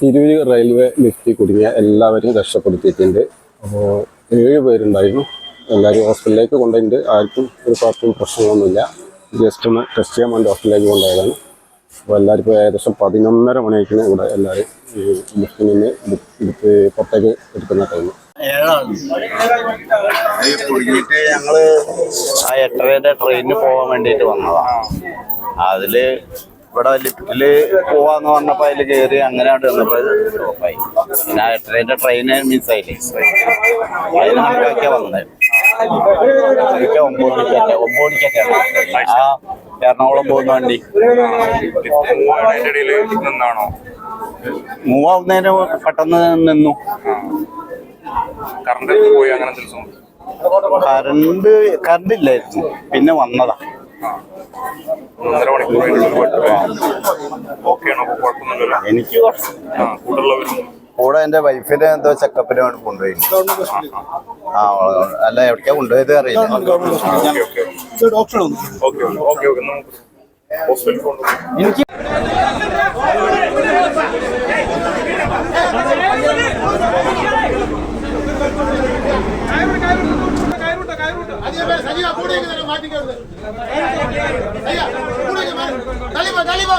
Tirur railway ലിഫ്റ്റിൽ കുടുങ്ങിയ എല്ലാവരും രക്ഷപ്പെടുത്തിയിട്ടുണ്ട്. അപ്പോൾ ഏഴ് പേരുണ്ടായിരുന്നു. എല്ലാവരും ഹോസ്പിറ്റലിലേക്ക് കൊണ്ടുപോയിട്ടുണ്ട്. ആർക്കും ഒരു കുഴപ്പവും പ്രശ്നങ്ങളൊന്നുമില്ല ജസ്റ്റ് ഒന്ന് ടെസ്റ്റ് ചെയ്യാൻ വേണ്ടി ഹോസ്പിറ്റലിലേക്ക് കൊണ്ടുപോയതാണ്. അപ്പോൾ ഇപ്പോൾ ഏകദേശം പതിനൊന്നര മണിയായിരിക്കും ഇവിടെ എല്ലാവരും ലിഫ്റ്റിൽ നിന്ന് പുറത്തേക്ക് എടുക്കുന്ന ടൈം കുടുങ്ങിയിട്ട് ഞങ്ങൾ ആ എട്ടരയുടെ ട്രെയിനിന് പോകാൻ വേണ്ടിട്ട് വന്നതാണ് അതിൽ ഇവിടെ ലിഫ്റ്റിൽ പോവാന്ന് പറഞ്ഞപ്പോ അതിൽ കയറി അങ്ങനെ അവിടെ വന്നപ്പോ സ്റ്റോപ്പായി പിന്നെ ആ എട്ടരയുടെ ട്രെയിന് മിസ്സായില്ലേ? അതിന് കണക്കാക്കിയാ വന്നത് ഒമ്പത് മണിക്കൊക്കെ ഒമ്പത് മണിക്കൊക്കെ ആ എറണാകുളം പോകുന്ന വണ്ടി. മൂവ് ആവുന്നതിന് പെട്ടെന്ന് നിന്നു. കറണ്ട് പോയി അങ്ങനെ കറണ്ട് കറണ്ട് ഇല്ലായിരുന്നു. പിന്നെ വന്നതാ. ഒന്നര മണിക്കൂർ ഓക്കെ ആണോ അപ്പൊ കുഴപ്പമൊന്നുമില്ലല്ലോ. എനിക്ക് കൂടെ എന്റെ വൈഫിനെ എന്തോ ചെക്കപ്പിന് വേണ്ടി കൊണ്ടുപോയി. ആ അല്ല എവിടേക്കാ കൊണ്ടുപോയത് അറിയില്ല. ഓക്കെ சரியா கூட மாட்டிக்கிறது ஐயா கூட தலைவா தலைவா